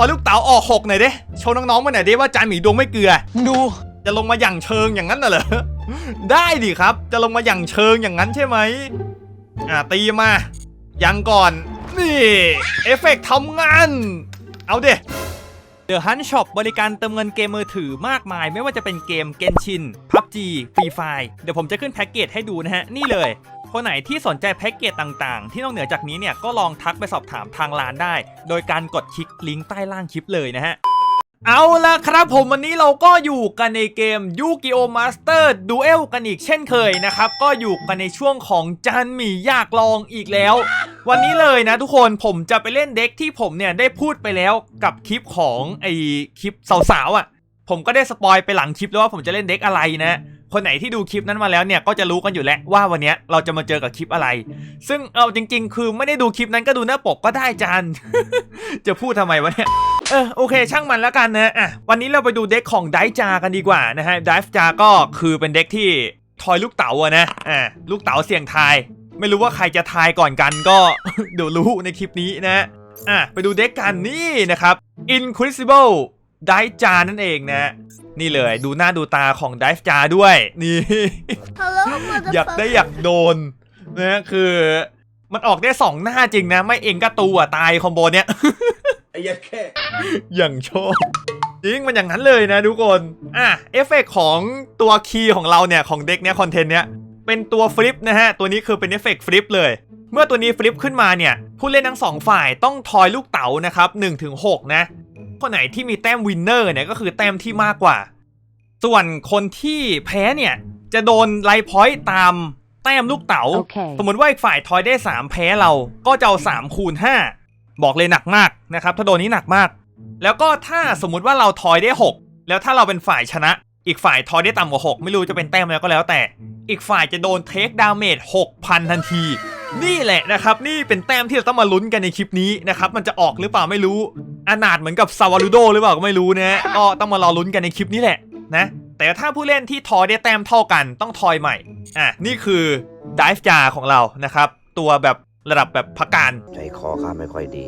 พอลูกเต๋าออกหกหน่อยดิโชว์น้องๆมาหน่อยดิว่าจานหมีดวงไม่เกลือมึงดู จะลงมาอย่างเชิงอย่างนั้นน่ะเหรอ ได้ดิครับ จะลงมาอย่างเชิงอย่างนั้นใช่ไหมอ่าตีมา ยังก่อน นี่เอฟเฟกต์ทำงาน เอาเด The Hunt Shop บริการเติมเงินเกมมือถือมากมาย ไม่ว่าจะเป็นเกม Genshin PUBG Free Fire เดี๋ยวผมจะขึ้นแพ็กเกจให้ดูนะฮะ นี่เลย คนไหนที่สนใจแพ็กเกจต่างๆ ที่นอกเหนือจากนี้เนี่ยก็ลองทักไปสอบถามทางร้านได้ โดยการกดคลิกลิงก์ใต้ล่างคลิปเลยนะฮะเอาละครับผมวันนี้เราก็อยู่กันในเกมยูกิโอมาสเตอร์ดูเอลกันอีกเช่นเคยนะครับ ก็อยู่กันในช่วงของจันหมี่อยากลองอีกแล้ว วันนี้เลยนะทุกคนผมจะไปเล่นเด็กที่ผมเนี่ยได้พูดไปแล้วกับคลิปของไอคลิปสาวๆอะ ผมก็ได้สปอยไปหลังคลิปแล้วว่าผมจะเล่นเด็กอะไรนะ คนไหนที่ดูคลิปนั้นมาแล้วเนี่ยก็จะรู้กันอยู่แล้วว่าวันนี้เราจะมาเจอกับคลิปอะไร ซึ่งเอาจริง ๆ คือไม่ได้ดูคลิปนั้นก็ดูหน้าปกก็ได้จันจะพูดทำไมวะเนี่ยเออโอเค ช่างมันแล้วกันนะอะวันนี้เราไปดูเด็กของไดจากันดีกว่านะฮะไดจาก็คือเป็นเด็กที่ทอยลูกเต๋าอะนะอ่าลูกเต๋าเสี่ยงทาย ไม่รู้ว่าใครจะทายก่อนกันก็เดี๋ยวรู้ในคลิปนี้นะอะไปดูเด็กกันนี่นะครับ Incredible ไดจานั่นเองนะ นี่เลยดูหน้าดูตาของไดฟ์จาด้วย นี่ Hello อยากได้อยากโดนนะคือมันออกได้สองหน้าจริงนะ ไม่เองก็ตัวตายคอมโบเนี้ยไอ้ยัดแค่อย่างชอบจริงมันอย่างนั้นเลยนะทุกคน อะเอฟเฟกต์ของตัวคีย์ของเราเนี่ย ของเด็กเนี้ยคอนเทนต์เนี้ยเป็นตัวฟลิปนะฮะ ตัวนี้คือเป็นเอฟเฟกต์ฟลิปเลย เมื่อตัวนี้ฟลิปขึ้นมาเนี่ย ผู้เล่นทั้งสองฝ่ายต้องทอยลูกเต๋านะครับ1ถึง6นะ คนไหนที่มีแต้มวินเนอร์เนี่ยก็คือแต้มที่มากกว่า ส่วนคนที่แพ้เนี่ย จะโดนไลท์พอยต์ตามแต้มลูกเต๋า Okay. สมมติว่าอีกฝ่ายทอยได้ 3 แพ้เราก็จะเอา3คูณ5บอกเลยหนักมากนะครับ ถ้าโดนนี้หนักมาก แล้วก็ถ้าสมมุติว่าเราทอยได้ 6 แล้วถ้าเราเป็นฝ่ายชนะ อีกฝ่ายทอยได้ต่ำกว่า 6 ไม่รู้จะเป็นแต้มแล้วก็แล้วแต่ อีกฝ่ายจะโดนเทคดาเมจ6,000 ทันที นี่แหละนะครับ นี่เป็นแต้มที่เราต้องมาลุ้นกันในคลิปนี้นะครับมันจะออกหรือเปล่าไม่รู้อนาถเหมือนกับซาวาลูโดหรือเปล่าก็ไม่รู้นะฮะก็ต้องมารอลุ้นกันในคลิปนี้แหละนะแต่ถ้าผู้เล่นที่ทอยได้แต้มเท่ากันต้องทอยใหม่อะนี่คือดิฟจาของเรานะครับตัวแบบระดับแบบพักการใจคอข้าไม่ค่อยดี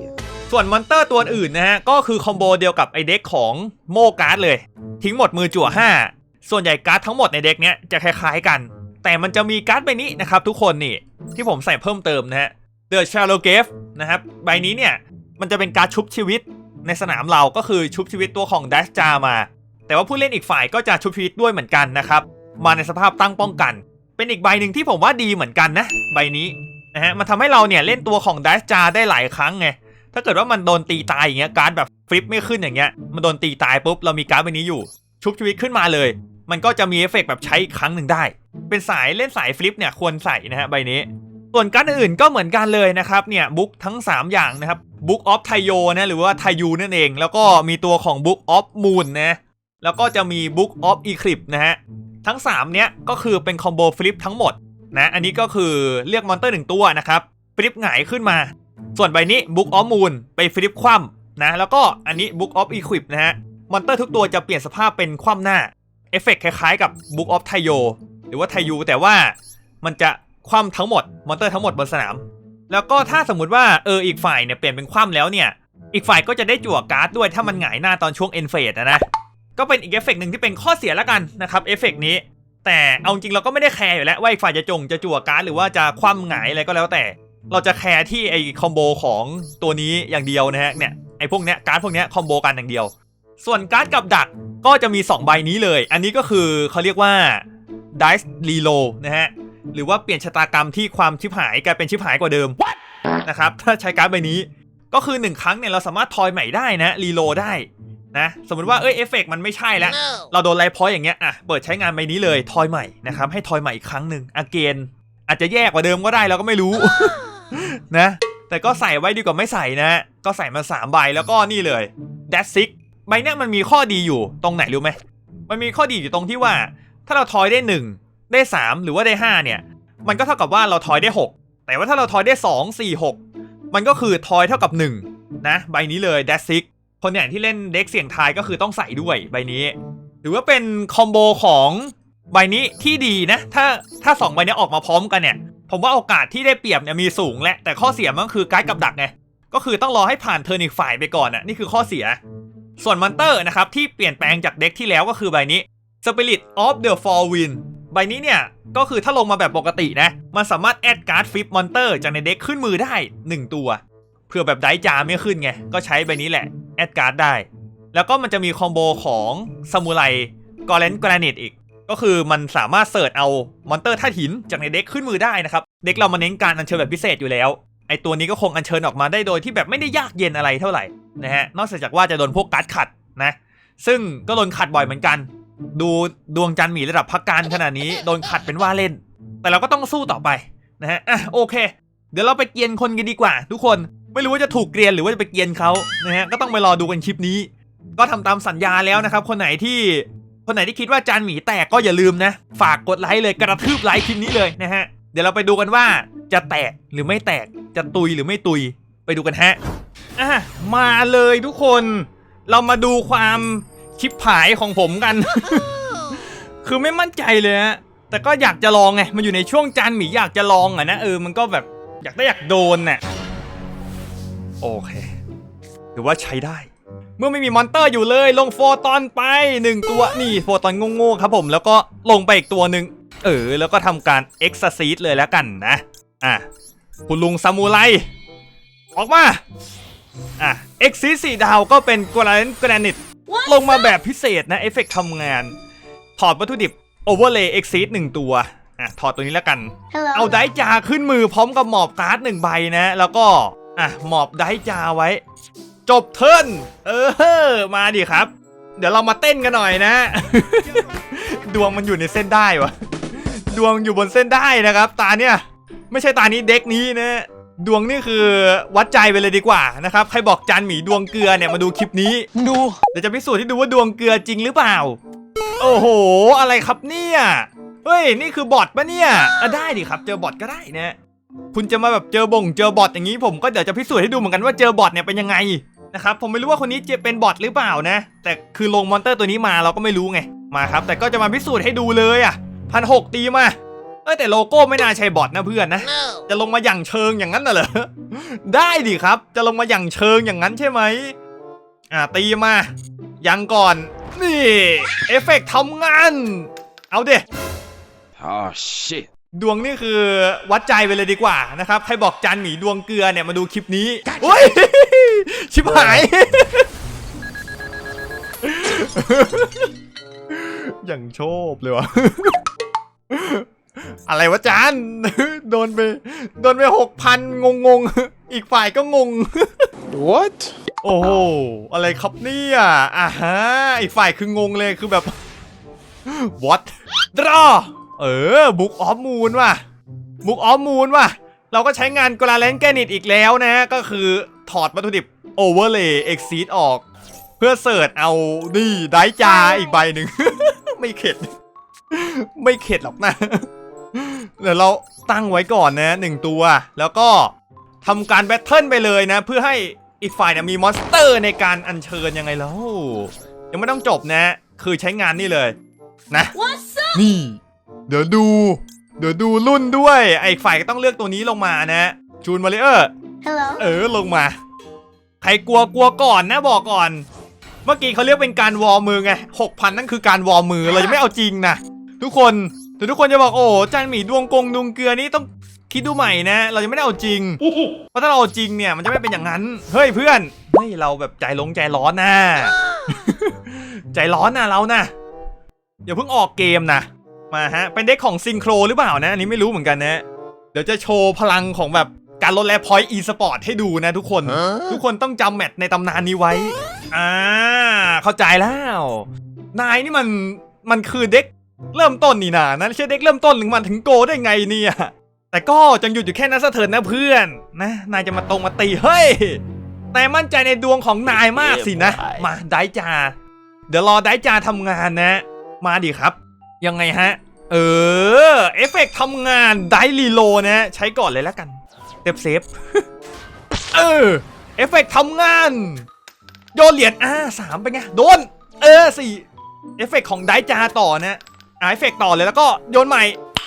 ส่วนมอนเตอร์ตัวอื่นนะฮะก็คือคอมโบเดียวกับไอเด็กของโมการ์ดเลย ทิ้งหมดมือจั่ว 5 ส่วนใหญ่การ์ดทั้งหมดในเด็กเนี้ยจะคล้ายๆกัน แต่มันจะมีการ์ดใบนี้นะครับทุกคนนี่ที่ผมใส่เพิ่มเติมนะฮะ The Shallow Grave นะครับใบนี้เนี่ยมันจะเป็นการ์ดชุบชีวิตในสนามเราก็คือชุบชีวิตตัวของดัชจามา แต่ว่าผู้เล่นอีกฝ่ายก็จะชุบชีวิตด้วยเหมือนกันนะครับมาในสภาพตั้งป้องกัน เป็นอีกใบหนึ่งที่ผมว่าดีเหมือนกันนะใบนี้นะฮะมันทำให้เราเนี่ยเล่นตัวของดัชจาได้หลายครั้งไงถ้าเกิดว่ามันโดนตีตายอย่างเงี้ยการ์ดแบบฟลิปไม่ขึ้นอย่างเงี้ยมันโดนตีตายปุ๊บเรามีการ์ดใบนี้อยู่ ชุบชีวิตขึ้นมาเลย มันก็จะมีเอฟเฟกแบบใช้อีกครั้งหนึ่งได้ เป็นสายเล่นสายฟลิปเนี่ยควรใส่นะฮะใบนี้ ส่วนการ์ดอื่นก็เหมือนกันเลยนะครับเนี่ยบุ๊กทั้ง 3 อย่างนะครับบุ๊กออฟไทโยนะหรือว่าไทยูนั่นเอง แล้วก็มีตัวของบุ๊กออฟมูนนะแล้วก็จะมีบุ๊กออฟอีคลิปนะฮะ ทั้ง 3 เนี้ยก็คือเป็นคอมโบฟลิปทั้งหมดนะ อันนี้ก็คือเรียกมอนเตอร์หนึ่งตัวนะครับฟลิปหงายขึ้นมา ส่วนใบนี้ Book of Moon ไปฟลิปคว่ำนะ แล้วก็อันนี้ Book of Equip นะฮะ มอนเตอร์ทุกตัวจะเปลี่ยนสภาพเป็นคว่ำหน้า เอฟเฟกคล้ายๆกับ Book of t a y o หรือว่า t a y u แต่ว่ามันจะคว่ำทั้งหมดมอนเตอร์ทั้งหมดบนสนาม แล้วก็ถ้าสมมุติว่าเอออีกฝ่ายเนี่ยเปลี่ยนเป็นคว่ำแล้วเนี่ย อีกฝ่ายก็จะได้จั่วการ์ดด้วยถ้ามันหงายหน้าตอนช่วง end phase นะ ก็เป็นอีกเอฟเฟกต์หนึ่งที่เป็นข้อเสียแล้วกันนะครับเอฟเฟกต์นี้ แต่เอาจริงเราก็ไม่ได้แคร์อยู่แล้วว่าอีกฝ่ายจะจงจะจั่วการ์ดหรือว่าจะคว่ำหงายอะไรก็แล้วแต่ เราจะแคร์ที่ไอคอมโบของตัวนี้อย่างเดียวนะฮะเนี่ยไอพวกเนี้ยการ์ดพวกเนี้ยคอมโบกันอย่างเดียว ส่วนการ์ดกับดักก็จะมี 2 ใบนี้เลย อันนี้ก็คือเขาเรียกว่า Dice Reload นะฮะ หรือว่าเปลี่ยนชะตากรรมที่ความชิบหายกลายเป็นชิบหายกว่าเดิมนะครับ ถ้าใช้การ์ดใบนี้ ก็คือ 1 ครั้งเนี่ยเราสามารถทอยใหม่ได้นะรีโลได้นะ สมมติว่าเอ้ยเอฟเฟกมันไม่ใช่แล้ว เราโดนไลฟ์พอยต์อย่างเงี้ย อะ เปิดใช้งานใบนี้เลยทอยใหม่นะครับ ให้ทอยใหม่อีกครั้งหนึ่งอเกนอาจจะแย่กว่าเดิมก็ได้เราก็ไม่รู้นะ แต่ก็ใส่ไว้ดีกว่าไม่ใส่นะ ก็ใส่มา3ใบแล้วก็นี่เลย d a s i c ใบเนี้ยมันมีข้อดีอยู่ตรงไหนรู้ไหมมันมีข้อดีอยู่ตรงที่ว่า ถ้าเราทอยได้ 1 ได้ 3 หรือว่าได้ 5 เนี่ย มันก็เท่ากับว่าเราทอยได้ 6 แต่ว่าถ้าเราทอยได้ 2 4 6 มันก็คือทอยเท่ากับ 1 นะ ใบนี้เลย d a s i c คนอย่างที่เล่นเด็กเสี่ยงทายก็คือต้องใส่ด้วยใบนี้ หรือว่าเป็นคอมโบของใบนี้ที่ดีนะ ถ้าถ้า 2 ใบนี้ออกมาพร้อมกันเนี่ย ผมว่าโอกาสที่ได้เปรียบเนี่ยมีสูงแหละ แต่ข้อเสียมันก็คือการ์ดกับดักไง ก็คือต้องรอให้ผ่านเทิร์นอีกฝ่ายไปก่อนอะ นี่คือข้อเสีย ส่วนมอนเตอร์นะครับที่เปลี่ยนแปลงจากเด็กที่แล้วก็คือใบนี้ Spirit of the Fall Wind ใบนี้เนี่ย ก็คือถ้าลงมาแบบปกตินะ มันสามารถแอดการ์ดฟิปมอนเตอร์จากในเด็กขึ้นมือได้ 1 ตัว เพื่อแบบไดจาไม่ขึ้นไง ก็ใช้ใบนี้แหละ แอดการ์ดได้ แล้วก็มันจะมีคอมโบของซามูไรกอเลนกรานิตอีก ก็คือมันสามารถเสิร์ชเอามอนเตอร์ธาตุหินจากในเด็กขึ้นมือได้นะครับ เด็กเรามาเน้นการอัญเชิญแบบพิเศษอยู่แล้ว ไอตัวนี้ก็คงอัญเชิญออกมาได้โดยที่แบบไม่ได้ยากเย็นอะไรเท่าไหร่นะฮะ นอกจากว่าจะโดนพวกการ์ดขัดนะ ซึ่งก็โดนขัดบ่อยเหมือนกัน ดูดวงจันทร์หมีระดับพักการขนาดนี้โดนขัดเป็นว่าเล่น แต่เราก็ต้องสู้ต่อไปนะฮะอะโอเค เดี๋ยวเราไปเกรียนคนกันดีกว่า ทุกคนไม่รู้ว่าจะถูกเกรียนหรือว่าจะไปเกรียนเขานะฮะก็ต้องไปรอดูกันคลิปนี้ ก็ทำตามสัญญาแล้วนะครับ คนไหนที่คนไหนที่คิดว่าจานหมีแตกก็อย่าลืมนะ ฝากกดไลค์เลยกระทืบไลค์คลิปนี้เลยนะฮะเดี๋ยวเราไปดูกันว่าจะแตกหรือไม่แตกจะตุยหรือไม่ตุยไปดูกันฮะอะมาเลยทุกคน เรามาดูความ ชิปหายของผมกัน คือไม่มั่นใจเลยฮะแต่ก็อยากจะลองไง มันอยู่ในช่วงจานหมีอยากจะลองอะนะเออ มันก็แบบอยากได้อยากโดนน่ะ โอเคหรือว่าใช้ได้ เมื่อไม่มีมอนเตอร์อยู่เลย ลงโฟตอนไปหนึ่งตัว นี่โฟตอนโง่ๆครับผม แล้วก็ลงไปอีกตัวหนึ่ง เออ แล้วก็ทำการเอ็กซ์ซีดเลยแล้วกันนะ อะ คุณลุงซามูไร ออกมา อะเอ็กซีสี่ดาวก็เป็นกรานกรานิต ลงมาแบบพิเศษนะเอฟเฟกทำงาน ถอดวัตถุดิบโอเวอร์เลย์เอ็กซีดหนึ่งตัวอะถอดตัวนี้แล้วกัน Hello. เอาไดจาขึ้นมือพร้อมกับหมอบการ์ดหนึ่งใบนะ แล้วก็อะหมอบไดจาไว้ จบเทิร์นเออมาดิครับ เดี๋ยวเรามาเต้นกันหน่อยนะ ดวงมันอยู่ในเส้นได้วะดวงอยู่บนเส้นได้นะครับ ตาเนี่ย ไม่ใช่ตานี้เด็กนี้นะ ดวงนี่คือวัดใจไปเลยดีกว่านะครับใครบอกจานหมีดวงเกลือเนี่ยมาดูคลิปนี้มึงดูเดี๋ยวจะพิสูจน์ให้ดูว่าดวงเกลือจริงหรือเปล่า โอ้โห อะไรครับเนี่ยเฮ้ยนี่คือบอทปะเนี่ยอะได้ดิครับ เจอบอทก็ได้นะคุณจะมาแบบเจอบ่งเจอบอทอย่างนี้ผมก็เดี๋ยวจะพิสูจน์ให้ดูเหมือนกันว่าเจอบอทเนี่ยเป็นยังไงนะครับผมไม่รู้ว่าคนนี้จะเป็นบอทหรือเปล่านะ แต่คือลงมอนเตอร์ตัวนี้มาเราก็ไม่รู้ไงมาครับ แต่ก็จะมาพิสูจน์ให้ดูเลยอะพันหกตีมาเอ้ยแต่โลโก้ไม่น่าใช่บอทนะเพื่อนนะ No. จะลงมาอย่างเชิงอย่างนั้นน่ะเหรอ ได้ดิครับ จะลงมาอย่างเชิงอย่างนั้นใช่ไหมอ่าตีมา ยังก่อน นี่เอฟเฟกต์ทำงาน เอาเด oh shit ดวงนี่คือวัดใจไปเลยดีกว่านะครับ ใครบอกจานหมีดวงเกลือเนี่ยมาดูคลิปนี้โอ้ยชิบหาย อย่างโชบเลยวะ อะไรวะจานโดนไปโดนไปหกพันงงงๆอีกฝ่ายก็งง what โอ้โหอะไรครับเนี่ยอ่าฮะอีกฝ่ายคืองงเลยคือแบบ what draw เออ book of moon ว่ะ book of moon ว่ะเราก็ใช้งานกราเลนแกนิตอีกแล้วนะ ก็คือถอดวัตถุดิบ overlay exceed ออก เพื่อเสิร์ชเอานี่ได้จาอีกใบหนึ่ง ไม่เข็ด ไม่เข็ดหรอกนะ เดี๋ยวเราตั้งไว้ก่อนนะหนึ่งตัว แล้วก็ทำการแบทเทิลไปเลยนะ เพื่อให้อีกฝ่ายเนี่ยมีมอนสเตอร์ในการอัญเชิญยังไงแล้ว ยังไม่ต้องจบนะ คือใช้งานนี่เลย นะ What's up? นี่ เดี๋ยวดู เดี๋ยวดูรุ่นด้วย ไอ้ฝ่ายก็ต้องเลือกตัวนี้ลงมานะจูนมาเลยเออร์ Hello. เออลงมา ใครกลัวกลัวก่อนนะบอกก่อน เมื่อกี้เขาเรียกเป็นการวอร์มือไงหกพันนั่นคือการวอร์มือเราจะไม่เอาจริงนะทุกคน แต่ทุกคนจะบอกโอ้จานหมีดวงกงดวงเกลือนี่ต้องคิดดูใหม่นะ เราจะไม่ได้เอาจริง เพราะถ้าเราเอาจริงเนี่ยมันจะไม่เป็นอย่างนั้น เฮ้ยเพื่อนเฮ้ยเราแบบใจลงใจร้อนนะ ใจร้อนนะเรานะอย่าเพิ่งออกเกมนะมาฮะ เป็นเด็กของซิงโครหรือเปล่านะ อันนี้ไม่รู้เหมือนกันนะ เดี๋ยวจะโชว์พลังของแบบการลดแลพอยต์อีสปอร์ตให้ดูนะทุกคน ทุกคนต้องจำแมตช์ในตำนานนี้ไว้ อ่า เข้าใจแล้ว นายนี่มันมันคือเด็ก เริ่มต้นนี่นานะไม่ใช่เด็กเริ่มต้นหรือมันถึงโกได้ไงเนี่ย แต่ก็จังหยุดอยู่แค่นั้นซะเถิดนะเพื่อน นะ นายจะมาตรงมาตีเฮ้ย นายมั่นใจในดวงของนายมากสินะ มาได้จา เดี๋ยวรอได้จาทำงานนะ มาดิครับ ยังไงฮะ เออ เอฟเฟกต์ทำงานไดรีโลนะ ใช้ก่อนเลยแล้วกันเซฟเซฟ เออ เอฟเฟกต์ทำงาน โยนเหรียญอ่าสามเป็นไง โดน เออสี่เอฟเฟกต์ของไดจาต่อนะ อ่าเอฟเฟกต์ต่อเลยแล้วก็โยนใหม่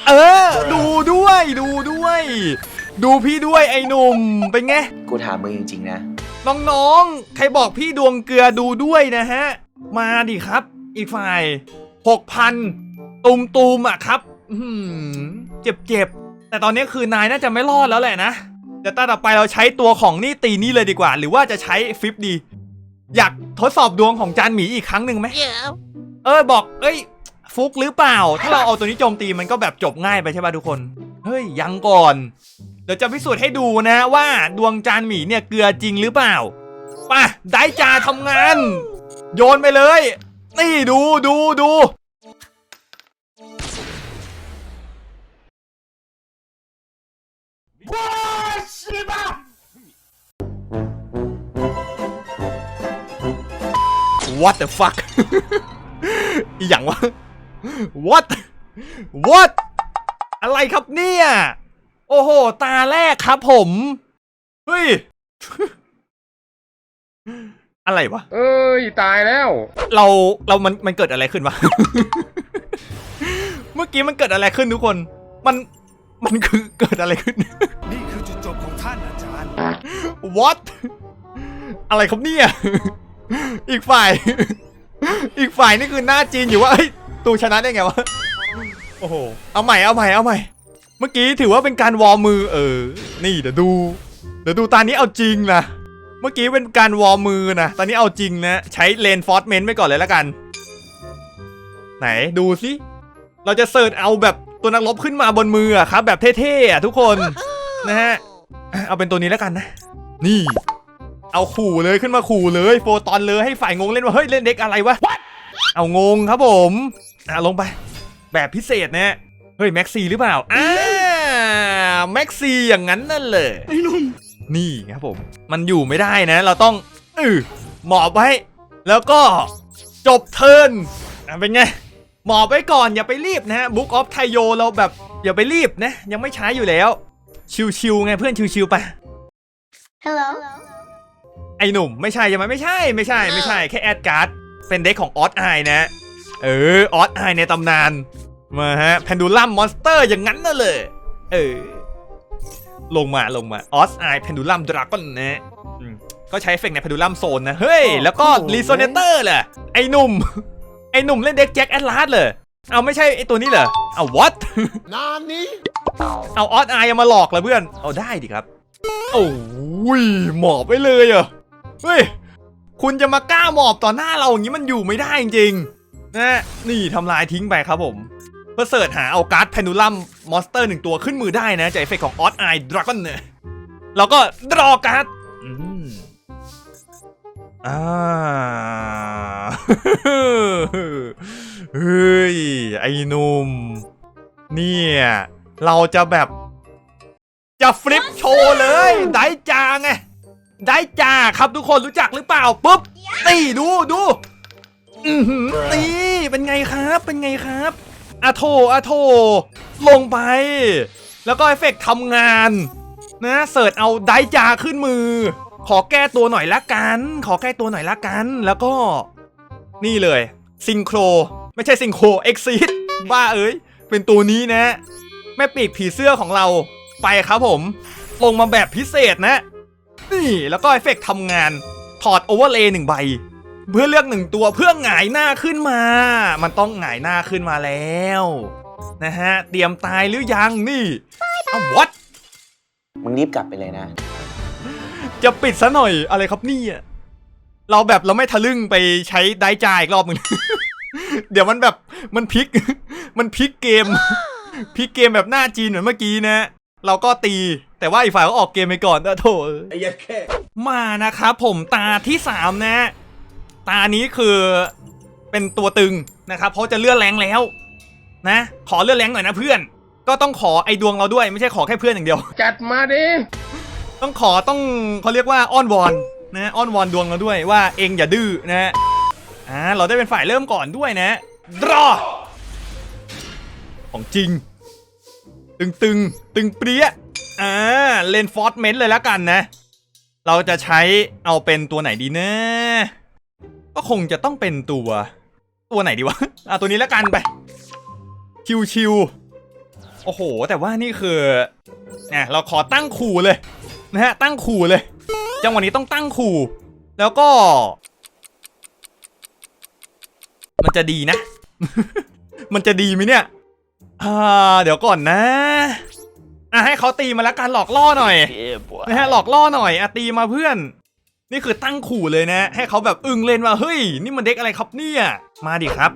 เออ ดูด้วยดูด้วย ดูพี่ด้วยไอ้หนุ่มเป็นไง กูถามมึงจริงๆนะ น้องๆ ใครบอกพี่ดวงเกลือดูด้วยนะฮะ มาดิครับ อีกฝ่ายหกพันตุมตูมๆอะครับอื้อหือเจ็บเจ็บๆแต่ตอนนี้คือนายน่าจะไม่รอดแล้วแหละนะเดี๋ยวตาต่อไปเราใช้ตัวของนี่ตีนี่เลยดีกว่า หรือว่าจะใช้ฟิปดี อยากทดสอบดวงของจานหมีอีกครั้งหนึ่งไหมเออบอก เอ้ย ฟุกหรือเปล่า ถ้าเราเอาตัวนี้โจมตีมันก็แบบจบง่ายไปใช่ป่ะทุกคน เฮ้ยยังก่อน เดี๋ยวจะพิสูจน์ให้ดูนะว่าดวงจานหมีเนี่ยเกลือจริงหรือเปล่าป่ะได้จาทำงาน โยนไปเลย นี่ดูดูดู What the fuck อีหยังวะ What What อะไรครับเนี่ย โอ้โห ตาแรกครับผม เฮ้ย อะไรวะ เอ้ย ตายแล้ว เราเรามันมันเกิดอะไรขึ้นวะ เมื่อกี้มันเกิดอะไรขึ้นทุกคน มันมันคือเกิดอะไรขึ้น นี่คือจุดจบของท่านอาจารย์ What อะไรครับเนี่ย อีกฝ่าย อีกฝ่ายนี่คือหน้าจีนอยู่ว่าเอ้ย ตูชนะได้ไงวะ โอ้โห เอาใหม่ เอาใหม่ เอาใหม่ เมื่อกี้ถือว่าเป็นการวอร์มมือ เออ นี่เดี๋ยวดู เดี๋ยวดูตานี้เอาจริงนะ เมื่อกี้เป็นการวอร์มมือนะ ตอนนี้เอาจริงนะ ใช้เลนฟอร์ m เมนต์ไปก่อนเลยแล้วกัน ไหนดูสิ เราจะเสิร์ชเอาแบบตัวนักรบขึ้นมาบนมืออะครับ แบบเท่ๆอะทุกคนนะฮะ เอาเป็นตัวนี้แล้วกันนะ นี่ เอาขู่เลยขึ้นมาขู่เลย โฟตอนเลยให้ฝ่ายงงเล่นว่าเฮ้ยเล่นเด็กอะไรวะ เอางงครับผม อะลงไป แบบพิเศษนะเฮ้ยแม็กซี่หรือเปล่าอ่าแม็กซี่อย่างนั้นนั่นเลยนี่ครับผม มันอยู่ไม่ได้นะ เราต้องเออหมอบไว้ แล้วก็จบเทิร์นอะเป็นไง หมอบไว้ก่อนอย่าไปรีบนะฮะบุ๊กออฟไทโยเราแบบอย่าไปรีบนะ ยังไม่ใช้อยู่แล้ว ชิวๆไงเพื่อนชิวๆไป Hello. ไอ้หนุ่มไม่ใช่ใช่ไหมไม่ใช่ไม่ใช่ ไม่ใช่แค่แอดการ์ดเป็นเด็กของออสไอนะ เออออสไอในตำนานมาฮะแพนดูลัมมอนสเตอร์อย่างนั้นน่ะเลยเออลงมาลงมาออสไอแพนดูลัมดราก้อนนะอืมก็ใช้เอฟเฟกต์ในแพนดูลัมโซนนะ เฮ้ย แล้วก็รีโซเนเตอร์เลยไอ้หนุ่ม ไอ้หนุ่มเล่นเด็กแจ็คแอดลาสเลยเอาไม่ใช่ไอ้ตัวนี้เหรอเอาวอตนานนี้เอาออสไอมาหลอกเหรอเพื่อน เอาได้ดิครับ โอ้ยหมอบไปเลยเหรอะเฮ้ยคุณจะมากล้าหมอบต่อหน้าเราอย่างนี้มันอยู่ไม่ได้จริงๆ นะนี่ทำลายทิ้งไปครับผม เพื่อเสิร์ชหาเอาการ์ดแพนูลัมมอนสเตอร์หนึ่งตัวขึ้นมือได้นะจากเอฟเฟกของออสไอดราก้อนเนี่ยแล้วก็ดรอการ์ดอืมอ่าเฮ้ย ไอ้หนุ่มเนี่ย เราจะแบบ จะฟลิปโชว์เลย ได้จาไง ได้จาครับทุกคนรู้จักหรือเปล่า ปุ๊บนี่ดูดู อือหือนี่เป็นไงครับเป็นไงครับอะโถอะโถลงไป แล้วก็เอฟเฟกต์ทำงาน นะเสิร์ชเอาได้จาขึ้นมือ ขอแก้ตัวหน่อยละกัน ขอแก้ตัวหน่อยละกัน แล้วก็ นี่เลยซิงโคร ไม่ใช่ซิงโครเอ็กซิสบ้าเอ้ย เป็นตัวนี้นะ แม่ปีกผีเสื้อของเราไปครับผม ลงมาแบบพิเศษนะ นี่แล้วก็เอฟเฟกต์ทำงาน ถอดโอเวอร์เลย์หนึ่งใบ เพื่อเลือกหนึ่งตัวเพื่อหงายหน้าขึ้นมา มันต้องหงายหน้าขึ้นมาแล้วนะฮะ เตรียมตายหรือยังนี่อ้าววัดมึงรีบกลับไปเลยนะ จะปิดซะหน่อยอะไรครับเนี่ยเราแบบเราไม่ทะลึ่งไปใช้ได้จ่ายอีกรอบหนึ่งเดี๋ยวมันแบบมันพลิก มันพลิกเกม พลิกเกมแบบหน้าจีนเหมือนเมื่อกี้นะ เราก็ตี แต่ว่าอีกฝ่ายก็ออกเกมไปก่อนนะโถไอ้ยัดแค่มานะครับผมตาที่สามนะ ตานี้คือเป็นตัวตึงนะครับ เพราะจะเลื่อนแรงแล้ว นะ ขอเลื่อนแรงหน่อยนะเพื่อน ก็ต้องขอไอดวงเราด้วยไม่ใช่ขอแค่เพื่อนอย่างเดียว จัดมาดิ ต้องขอต้องเขาเรียกว่าอ้อนวอนนะอ้อนวอนดวงเราด้วยว่าเองอย่าดื้อนะอ่าเราได้เป็นฝ่ายเริ่มก่อนด้วยนะดรอของจริง ตึงตึงตึงเปรี้ยอ่าเลนฟอร์ m เมนต์เลยแล้วกันนะ เราจะใช้เอาเป็นตัวไหนดีนะ ก็คงจะต้องเป็นตัว ตัวไหนดีวะ อะตัวนี้แล้วกันไป ชิวชิวๆโอ้โห แต่ว่านี่คือนะเราขอตั้งขู่เลยนะฮะตั้งขู่เลย จังหวะนี้ต้องตั้งขู่แล้วก็ มันจะดีนะ มันจะดีไหมเนี่ยอ่าเดี๋ยวก่อนนะอะให้เขาตีมาแล้วการหลอกล่อหน่อยนะฮะหลอกล่อหน่อยอะตีมาเพื่อน นี่คือตั้งขู่เลยนะ ให้เขาแบบอึ้งเล่นว่าเฮ้ย นี่มันเด็กอะไรครับเนี่ย มาดิครับ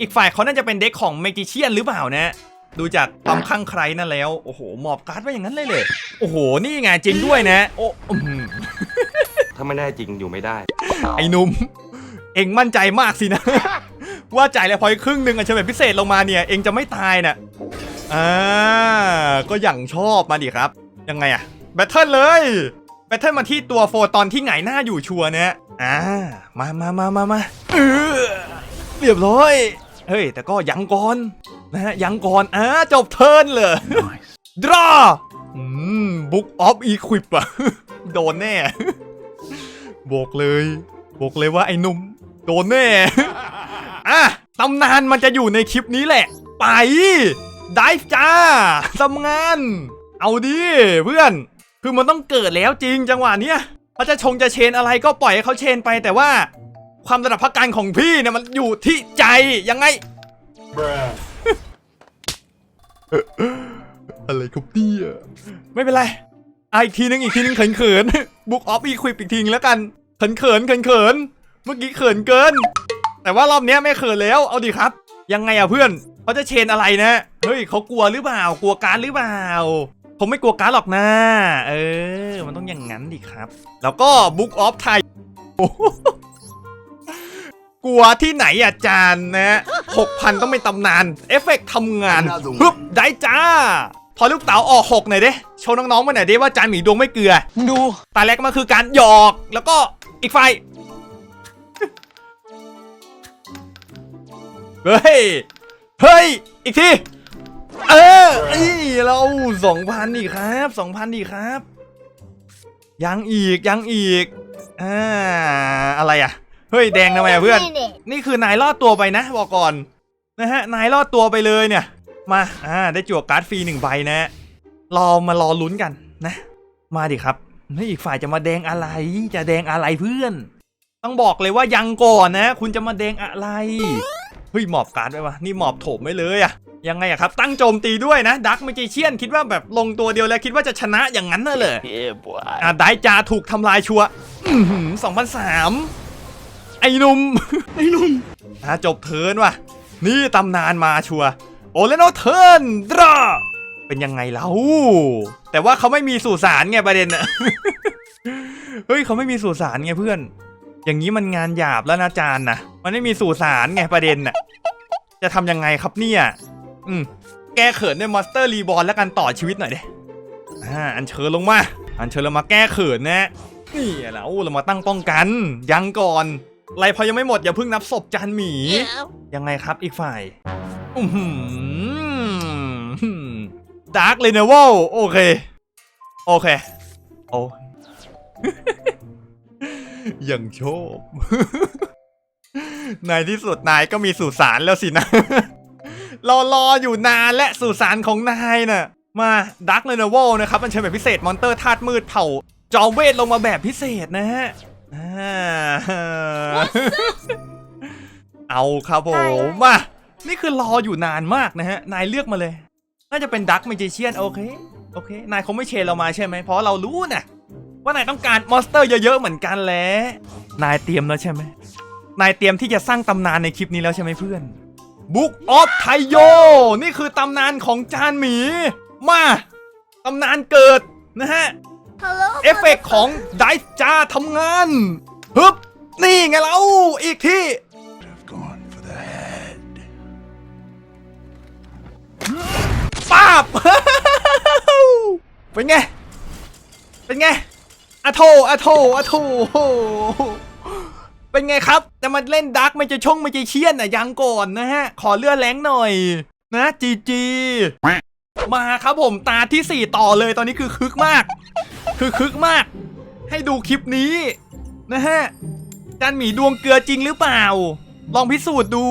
อีกฝ่ายเขาน่าจะเป็นเด็กของเมจิเชียนหรือเปล่านะ ดูจากความคลั่งไคล้นั่นแล้ว โอ้โห หมอบการ์ดไว้อย่างนั้นเลยเลย โอ้โห นี่ไงจริงด้วยนะ โอ้อื้อหือถ้าไม่ได้จริงอยู่ไม่ได้ ไอ้หนุ่ม เองมั่นใจมากสินะ ว่าจ่ายแล้วพอยครึ่งหนึ่งอะเฉลยพิเศษลงมาเนี่ย เองจะไม่ตายน่ะอ่า ก็อย่างชอบมาดิครับ ยังไงอะแบทเทิลเลย แบทเทิลมาที่ตัวโฟตอนที่ไหงหน้าอยู่ชัวร์เนี่ยอ่ามามามามามาเออเรียบร้อย เฮ้ย แต่ก็ยังก่อนนะฮะยังก่อนอ่าจบเทิร์นเลยดรออืมบุ๊กออฟอีควิปอะโดนแน่บอกเลยบอกเลยว่าไอ้หนุ่มโดนแน่อะตำนานมันจะอยู่ในคลิปนี้แหละ ไปดิฟจ้าทำงาน เอาดิเพื่อน คือมันต้องเกิดแล้วจริงจังหวะเนี้ยเขาจะชงจะเชนอะไรก็ปล่อยให้เขาเชนไปแต่ว่า ความระดับพักการของพี่เนี่ยมันอยู่ที่ใจยังไง อะไรครับเนี่ยไม่เป็นไรอะอีกทีนึงอีกทีนึงเขินเขินบุ๊กออฟอีควิปอีกทีนึงแล้วกันเขินเขินเขินเขินเมื่อกี้เขินเกิน แต่ว่ารอบเนี้ยไม่เขินแล้วเอาดิครับ ยังไงอะเพื่อนเขาจะเชนอะไรนะเฮ้ยเขากลัวหรือเปล่ากลัวการดหรือเปล่า ผมไม่กลัวการดหรอกนะ เออ มันต้องอย่างนั้นดิครับ แล้วก็บุ๊กออฟไทยกลัวที่ไหนอาจารย์นะหกพันต้องเป็นตำนาน เอฟเฟกต์ทำงานปึ๊บได้จ้า พอลูกเต๋าออกหกหน่อยดิโชว์น้องๆมาหน่อยดิว่าจานหมีดวงไม่เกลือดูตาแรกมันคือการหยอกแล้วก็อีกไฟเฮ้ย เฮ้ย อีกที เออนี่เราสองพันอีกครับสองพันอีกครับ ยังอีกยังอีกอ่าอะไรอะ เฮ้ยแดงทำไมอะเพื่อน นี่คือนายรอดตัวไปนะบอกก่อนนะฮะนายรอดตัวไปเลยเนี่ย มาอ่าได้จั่วการ์ดฟรีหนึ่งใบนะรอมารอลุ้นกันนะ มาดิครับไม่อีกฝ่ายจะมาแดงอะไร จะแดงอะไรเพื่อน ต้องบอกเลยว่ายังก่อนนะ คุณจะมาแดงอะไรเฮ้ยหมอบการ์ดไปวะนี่หมอบโถมไม่เลยอะ ยังไงอะครับ ตั้งโจมตีด้วยนะดักม a จเชียนคิดว่าแบบลงตัวเดียวแล้วคิดว่าจะชนะอย่างนั้นน่ะเลยอะได้จาถูกทำลายชัวสองพันสามไอ้หนุ่มไอ้หนุ่มอะจบเทิร์นว่ะ นี่ตำนานมาชัวร์โอเลโนเทิร์นดรอเป็นยังไงเล่าแต่ว่าเขาไม่มีสู่สารไงประเด็นอะเฮ้ยเขาไม่มีสู่สารไงเพื่อน อย่างนี้มันงานหยาบแล้วนะจานนะมันไม่มีสู่สารไงประเด็นน่ะจะทำยังไงครับเนี่ย อืมแก้เขินด้วยมอนสเตอร์รีบอลแล้วกันต่อชีวิตหน่อยเด้อ่าอันเชิญลงมา อันเชิญลงมาแก้เขินนะนี่แหละโอ้เรามาตั้งป้องกัน ยังก่อนไรพอยังไม่หมดอย่าเพิ่งนับศพจานหมี ยังไงครับอีกฝ่ายอืดาร์กเลยนะว้าวโอเค โอเคโอ้ยังโชคในที่สุดนายก็มีสุสานแล้วสินะ รอรออยู่นานและสุสานของนายน่ะ มาดักเลนวลนะครับมันเชิญแบบพิเศษมอนเตอร์ธาตุมืดเผ่า จอมเวทลงมาแบบพิเศษนะฮะอ่าเอาครับผมมานี่คือรออยู่นานมากนะฮะ นายเลือกมาเลย น่าจะเป็นดักเมจิเชียนโอเค โอเค นายคงไม่เชนเรามาใช่ไหม เพราะเรารู้นะว่านายต้องการมอนสเตอร์เยอะๆเหมือนกันแหละ นายเตรียมแล้วใช่ไหม นายเตรียมที่จะสร้างตำนานในคลิปนี้แล้วใช่ไหมเพื่อน บุ๊กออฟไทโยนี่คือตำนานของจานหมี มาตำนานเกิดนะฮะ เอฟเฟกต์ของไดฟ์จ้าทำงานฮึบนี่ไงเราอีกที่ Gone for the head. ป้าบเป็นไง เป็นไงอะโถอะโถอะโถ เป็นไงครับจะมาเล่นดักไม่จะช่องไม่จะเชียนอะยังก่อนนะฮะ ขอเลือดแรงหน่อย นะจีจีมาครับผมตาที่ 4 ต่อเลยตอนนี้คือคึกมาก คือคึกมาก ให้ดูคลิปนี้นะฮะจานหมีดวงเกลือจริงหรือเปล่า ลองพิสูจน์ดู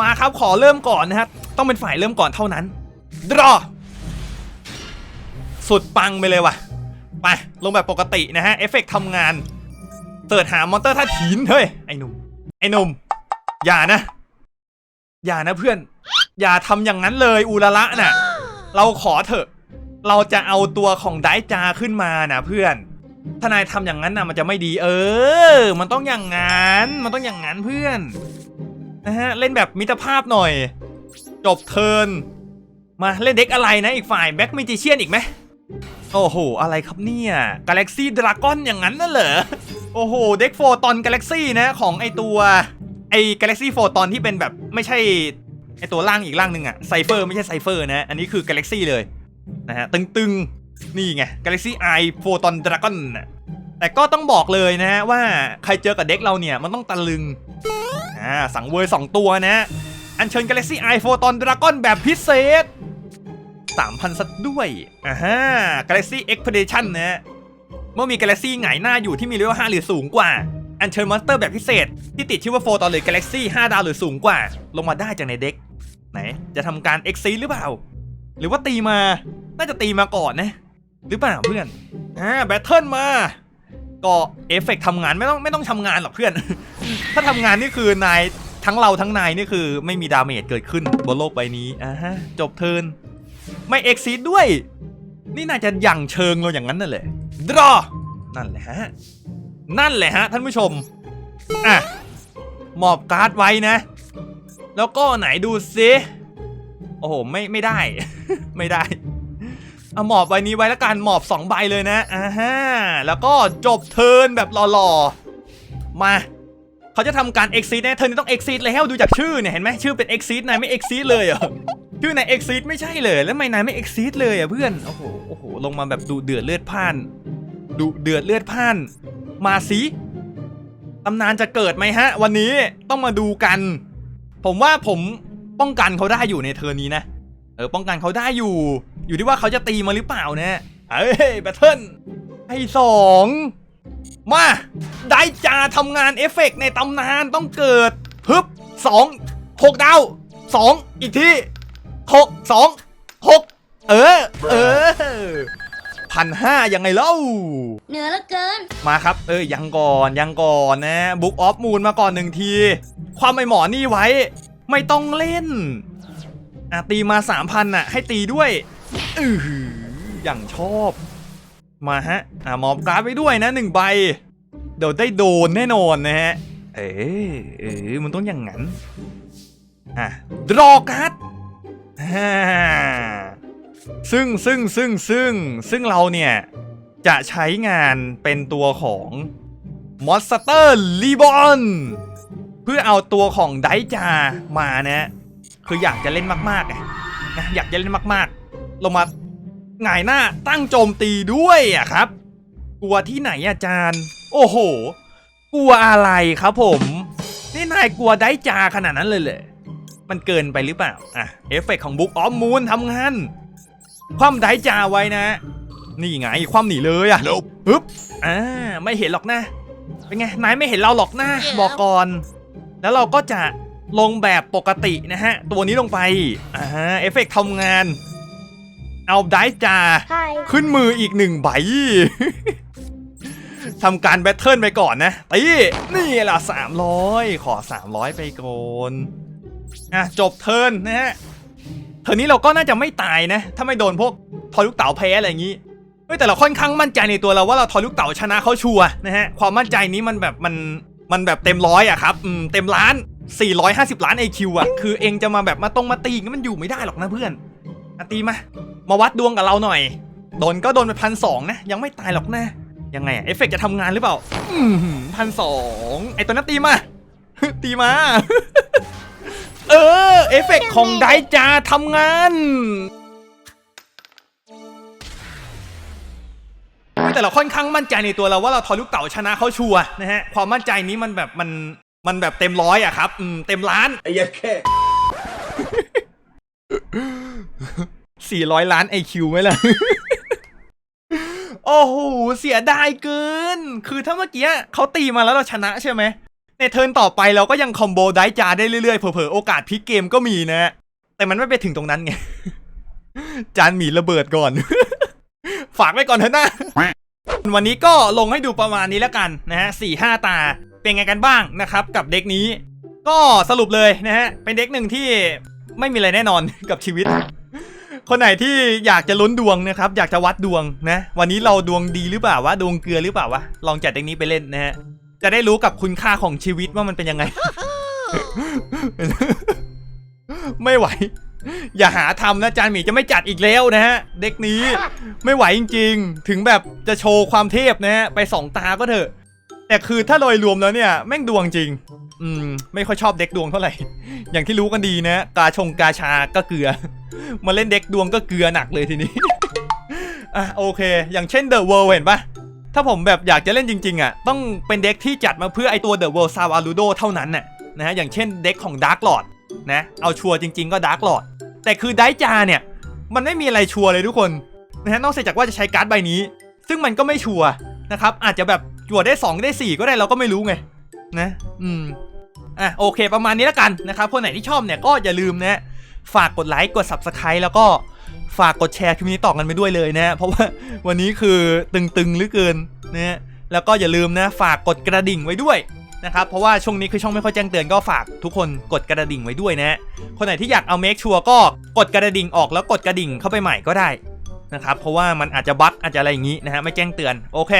มาครับขอเริ่มก่อนนะฮะต้องเป็นฝ่ายเริ่มก่อนเท่านั้น draw สุดปังไปเลยว่ะ ไป ลงแบบปกตินะฮะ เอฟเฟกทำงาน เสิร์ชหามอนเตอร์ท่าถีนเฮ้ยไอ้หนุ่มไอ้หนุ่มอย่านะ อย่านะเพื่อน อย่าทำอย่างนั้นเลยอูละละน่ะ เราขอเถอะ เราจะเอาตัวของไดจาขึ้นมานะเพื่อนถ้านายทำอย่างนั้นนะมันจะไม่ดี เออ มันต้องอย่างนั้น มันต้องอย่างนั้นเพื่อนนะฮะเล่นแบบมิตรภาพหน่อย จบเทินมาเล่นเด็กอะไรนะอีกฝ่ายแบ็กมิจิเชียนอีกไหมโอ้โห อะไรครับเนี่ยกาแล็กซี่ดราก้อนอย่างนั้นน่ะเหรอ โอ้โห เด็กโฟตอนกาแล็กซี่นะของไอตัว ไอกาแล็กซี่โฟตอนที่เป็นแบบไม่ใช่ไอตัวล่างอีกล่างหนึ่งอะไซเฟอร์ไม่ใช่ไซเฟอร์นะ อันนี้คือกาแล็กซี่เลยนะฮะตึงๆ นี่ไงกาแล็กซี่ไอโฟตอนดราก้อนน่ะแต่ก็ต้องบอกเลยนะฮะว่าใครเจอกับเด็กเราเนี่ยมันต้องตะลึงอ่าสังเวยสองตัวนะ อัญเชิญ Galaxy i p h o t o n Dragon แบบพิเศษ 3,000สัดด้วยอ่าฮะ Galaxy Expedition นะ เมื่อมี Galaxy หงายหน้าอยู่ที่มีเลเวล5หรือสูงกว่า อัญเชิญมอนสเตอร์แบบพิเศษ ที่ติดชื่อว่าโฟตอนหรือ Galaxy 5ดาวหรือสูงกว่า ลงมาได้จากในเด็กไหน จะทำการ e x c e หรือเปล่า หรือว่าตีมา น่าจะตีมาก่อนนะ หรือเปล่าเพื่อน อ่าแบทเทิลมา ก็เอฟเฟกต์ทำงานไม่ต้องไม่ต้องทำงานหรอกเพื่อน ถ้าทำงานนี่คือนายทั้งเราทั้งนายนี่คือไม่มีดาเมจเกิดขึ้นบนโลกใบนี้อ่าฮะจบเทิร์นไม่เอ็กซิดด้วย นี่น่าจะยั่งเชิงเราอย่างนั้นนั่นแหละ ดรอ นั่นแหละฮะ นั่นแหละฮะ ท่านผู้ชม อะมอบการ์ดไว้นะ แล้วก็ไหนดูซิโอ้โห ไม่ ไม่ได้ ไม่ได้ เอาหมอบใบนี้ไว้แล้วกันหมอบ2ใบเลยนะอ่าฮะแล้วก็จบเทิร์นแบบหล่อๆ มาเขาจะทำการ exit นะเทินนี้ต้อง exit แล้วดูจากชื่อเนี่ยเห็นไหมชื่อเป็น exit นายไม่ exit เลยเหรอชื่อนาย exit ไม่ใช่เลย แล้วทำไม่นายไม่ exit เลยอะเพื่อน โอ้โห โอ้โห ลงมาแบบดูเดือดเลือดพ่าน ดูเดือดเลือดพ่าน มาสิตำนานจะเกิดไหมฮะ วันนี้ต้องมาดูกัน ผมว่าผมป้องกันเขาได้อยู่ในเทิร์นี้นะ เออป้องกันเขาได้อยู่ อยู่ที่ว่าเขาจะตีมาหรือเปล่านะเอ้ยแบทเทิลให้สองมา ได้จาทำงานเอฟเฟกต์ในตำนานต้องเกิดฮึบสองหกดาวสองอีกทีหกสองหกเออ เออ พันห้ายังไงเล่า เหนือเหลือเกิน มาครับ เอ้ยยังก่อนยังก่อนนะบุ๊กออฟมูลมาก่อนหนึ่งที ความไม่หมอนี่ไว้ ไม่ต้องเล่นอะตีมาสามพันอะ ให้ตีด้วยอือหืออย่างชอบ มาฮะ อะมอบการ์ดไว้ด้วยนะหนึ่งใบ เดี๋ยวได้โดนแน่นอนนะฮะ เออเออมันต้องอย่างนั้น อะ ดรอการ์ดอ่า ซึ่งซึ่งซึ่งซึ่งซึ่งเราเนี่ย จะใช้งานเป็นตัวของ Monster Reborn เพื่อเอาตัวของไดจามานะคืออยากจะเล่นมากๆไงนะอยากจะเล่นมากๆลงมาหงายหน้าตั้งโจมตีด้วยอะครับ กลัวที่ไหนอาจารย์ โอ้โห กลัวอะไรครับผม นี่นายกลัวไดจาขนาดนั้นเลยเลยมันเกินไปหรือเปล่า อะ เอฟเฟกของบุ๊กออฟมูลทำงาน ความไดจาไว้นะ นี่ไงความหนีเลยอะ Nope. ปึ๊บอ่าไม่เห็นหรอกนะเป็นไงนายไม่เห็นเราหรอกนะบอกก่อน แล้วเราก็จะลงแบบปกตินะฮะ ตัวนี้ลงไปอ่าเอฟเฟกต์ทำงาน เอาไดจาใช่ขึ้นมืออีกหนึ่งใบทำการแบทเทิลไปก่อนนะตีนี่ล่ะ300 ขอ 300 ไปก่อนอะจบเทิร์นนะฮะ เทิร์นนี้เราก็น่าจะไม่ตายนะ ถ้าไม่โดนพวกทอลูกเต๋าแพ้อะไรอย่างนี้เฮ้ยแต่เราค่อนข้างมั่นใจในตัวเราว่าเราทอลูกเต๋าชนะเขาชัวนะฮะความมั่นใจนี้มันแบบมันมันแบบเต็มร้อยอะครับอืมเต็มล้าน 450 ล้าน AQ อะคือเองจะมาแบบมาตรงมาตีกันมันอยู่ไม่ได้หรอกนะเพื่อนอะตีมามาวัดดวงกับเราหน่อยโดนก็โดนไปพันสองนะ ยังไม่ตายหรอกนะยังไงอะเอฟเฟกต์จะทำงานหรือเปล่าพันสองไอตัวนั้นตีมาตีมา เออ เอฟเฟกต์ของไดจาทำงานเฮ้ยแต่เราค่อนข้างมั่นใจในตัวเราว่าเราทอยลูกเต๋าชนะเขาชัวร์นะฮะ ความมั่นใจนี้มันแบบมันมันแบบเต็มร้อยอะครับ อืม เต็มล้านไอ้ยัดแค่สี่ร้อยล้าน IQ ไหมล่ะ โอ้โห เสียดายเกิน คือถ้าเมื่อกี้เขาตีมาแล้วเราชนะใช่ไหม ในเทิร์นต่อไปเราก็ยังคอมโบได้จาได้เรื่อยๆ เผลอๆ โอกาสพลิกเกมก็มีนะ แต่มันไม่ไปถึงตรงนั้นไง จานหมีระเบิดก่อน ฝากไว้ก่อนเถอะนะวันนี้ก็ลงให้ดูประมาณนี้แล้วกันนะฮะสี่ห้าตาเป็นไงกันบ้างนะครับ กับเด็กนี้ ก็สรุปเลยนะฮะ เป็นเด็กหนึ่งที่ไม่มีอะไรแน่นอนกับชีวิต คนไหนที่อยากจะลุ้นดวงนะครับ อยากจะวัดดวงนะ วันนี้เราดวงดีหรือเปล่าวะดวงเกลือหรือเปล่าวะลองจัดเด็กนี้ไปเล่นนะฮะ จะได้รู้กับคุณค่าของชีวิตว่ามันเป็นยังไง ไม่ไหว อย่าหาทำนะจานหมีจะไม่จัดอีกแล้วนะฮะ เด็กนี้ไม่ไหวจริง ๆ ถึงแบบจะโชว์ความเทพนะฮะ ไปสองตาก็เถอะ แต่คือถ้าโดยรวมแล้วเนี่ย แม่งดวงจริง อืม ไม่ค่อยชอบเด็กดวงเท่าไหร่ อย่างที่รู้กันดีนะ กาชงกาชาก็เกลือ มาเล่นเด็กดวงก็เกลือหนักเลยทีนี้อะโอเค อย่างเช่น The World เห็นปะ ถ้าผมแบบอยากจะเล่นจริงๆอะต้องเป็นเด็กที่จัดมาเพื่อไอตัว The World s a w a l u d o เท่านั้นน่ะนะฮะอย่างเช่นเด็กของ Dark Lord นะเอาชัวร์จริง ๆก็ Dark Lord แต่คือไดจาเนี่ย มันไม่มีอะไรชัวร์เลยทุกคนนะฮะนอกจากว่าจะใช้การ์ดใบนี้ ซึ่งมันก็ไม่ชัวร์นะครับอาจจะแบบจั่วได้ 2 ได้ 4 ก็ได้เราก็ไม่รู้ไงนะอืมอะโอเคประมาณนี้แล้วกันนะครับคนไหนที่ชอบเนี่ยก็อย่าลืมนะฝากกดไลค์กด Subscribe แล้วก็ ฝากกดแชร์คลิปนี้ต่อกันไปด้วยเลยนะเพราะว่าวันนี้คือตึงๆหลือเกินนะแล้วก็อย่าลืมนะฝากกดกระดิ่งไว้ด้วยนะครับเพราะว่าช่วงนี้คือช่องไม่ค่อยแจ้งเตือนก็ฝากทุกคนกดกระดิ่งไว้ด้วยนะคนไหนที่อยากเอาเมคชัวร์ก็กดกระดิ่งออกแล้วกดกระดิ่งเข้าไปใหม่ก็ได้นะครับเพราะว่ามันอาจจะบั๊กอาจจะอะไรอย่างนี้นะฮะไม่แจ้งเตือนโอเค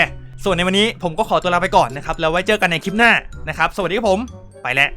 ส่วนในวันนี้ผมก็ขอตัวลาไปก่อนนะครับแล้วไว้เจอกันในคลิปหน้านะครับ สวัสดีครับผมไปแล้ว